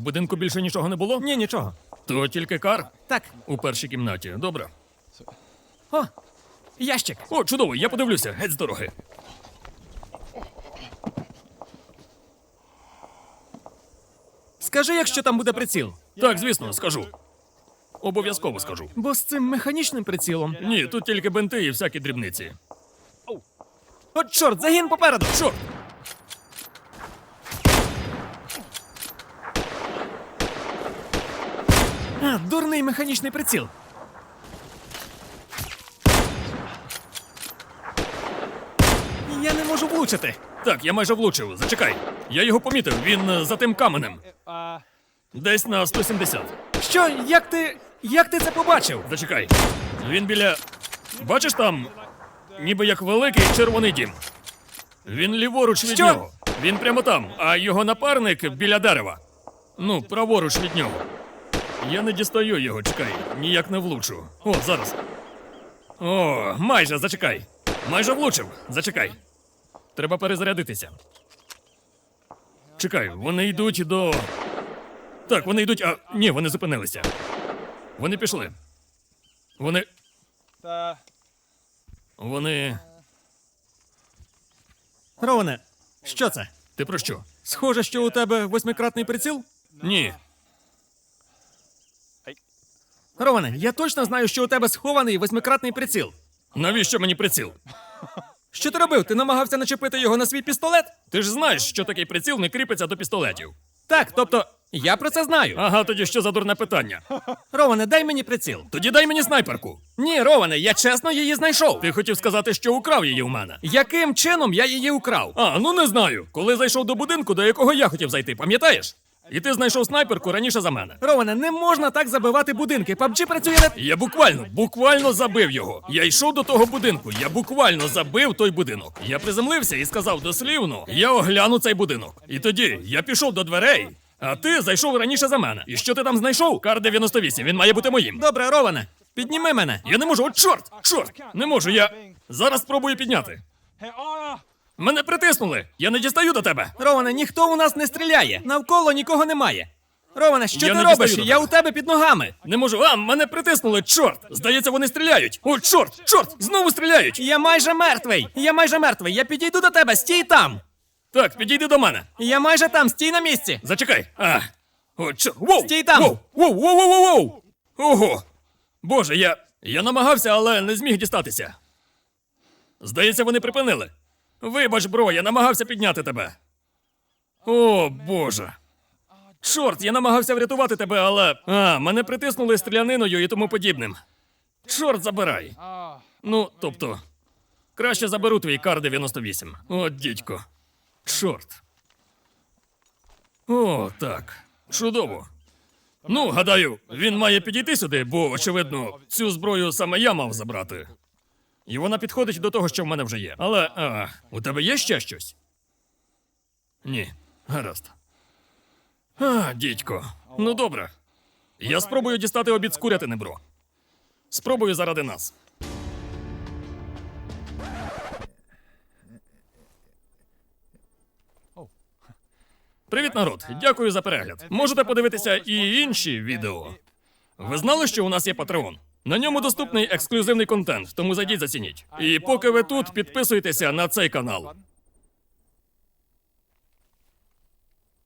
У будинку більше нічого не було? Ні, нічого. То тільки кар Так. у першій кімнаті. Добре. О, ящик. О, чудово, я подивлюся, геть з дороги. Скажи, якщо там буде приціл. Так, звісно, скажу. Обов'язково скажу. Бо з цим механічним прицілом. Ні, тут тільки бенти і всякі дрібниці. От чорт, загін попереду! Чорт! А, дурний механічний приціл. Я не можу влучити. Так, я майже влучив. Зачекай. Я його помітив. Він е, за тим каменем. Десь на 170. Що? Як ти. Як ти це побачив? Зачекай. Він біля. Бачиш там? Ніби як великий червоний дім. Він ліворуч від Що? нього. Він прямо там, а його напарник біля дерева. Ну, праворуч від нього. Я не дістаю його, чекай, ніяк не влучу. О, зараз. О, майже, зачекай. Майже влучив. Зачекай. Треба перезарядитися. Чекай, вони йдуть до. Так, вони йдуть. А. Ні, вони зупинилися. Вони пішли. Вони. Вони. Роване, що це? Ти про що? Схоже, що у тебе восьмикратний приціл? Ні. Роване, я точно знаю, що у тебе схований восьмикратний приціл. Навіщо мені приціл? Що ти робив? Ти намагався начепити його на свій пістолет? Ти ж знаєш, що такий приціл не кріпиться до пістолетів. Так, тобто, я про це знаю. Ага, тоді що за дурне питання? Роване, дай мені приціл. Тоді дай мені снайперку. Ні, Роване, я чесно її знайшов. Ти хотів сказати, що украв її у мене. Яким чином я її украв? А, ну не знаю. Коли зайшов до будинку, до якого я хотів зайти, пам'ятаєш? І ти знайшов снайперку раніше за мене. Роване, не можна так забивати будинки. PUBG працює не. Я буквально, буквально забив його. Я йшов до того будинку. Я буквально забив той будинок. Я приземлився і сказав дослівно: я огляну цей будинок. І тоді я пішов до дверей. А ти зайшов раніше за мене. І що ти там знайшов? Кар 98, він має бути моїм. Добре, Роване, підніми мене. Я не можу, от чорт! Чорт! Не можу, я зараз спробую підняти. Мене притиснули! Я не дістаю до тебе! Роване, ніхто у нас не стріляє. Навколо нікого немає. Роване, що Я ти не робиш? дістаю до Я у тебе під ногами. Не можу. А, мене притиснули! Чорт! Здається, вони стріляють! О, чорт! Чорт! Знову стріляють! Я майже мертвий. Я майже мертвий. Я підійду до тебе, стій там. Так, підійди до мене. Я майже там, стій на місці. Зачекай. А. О, чорт! Воу! Стій там! Воу! Воу! Воу! Воу! Воу! Воу! Ого! Боже, я. Я намагався, але не зміг дістатися. Здається, вони припинили. Вибач, бро, я намагався підняти тебе. О, Боже. Чорт, я намагався врятувати тебе, але. А, мене притиснули стріляниною і тому подібним. Чорт, забирай. Ну, тобто, краще заберу твій кар 98. От дідько. Чорт. О, так. Чудово. Ну, гадаю, він має підійти сюди, бо, очевидно, цю зброю саме я мав забрати. І вона підходить до того, що в мене вже є. Але, а, у тебе є ще щось? Ні, гаразд. А, дідько. Ну добре. Я спробую дістати обід з курятини, бро. Спробую заради нас. Привіт, народ! Дякую за перегляд. Можете подивитися і інші відео. Ви знали, що у нас є Patreon? На ньому доступний ексклюзивний контент, тому зайдіть зацініть. І поки ви тут, підписуйтеся на цей канал.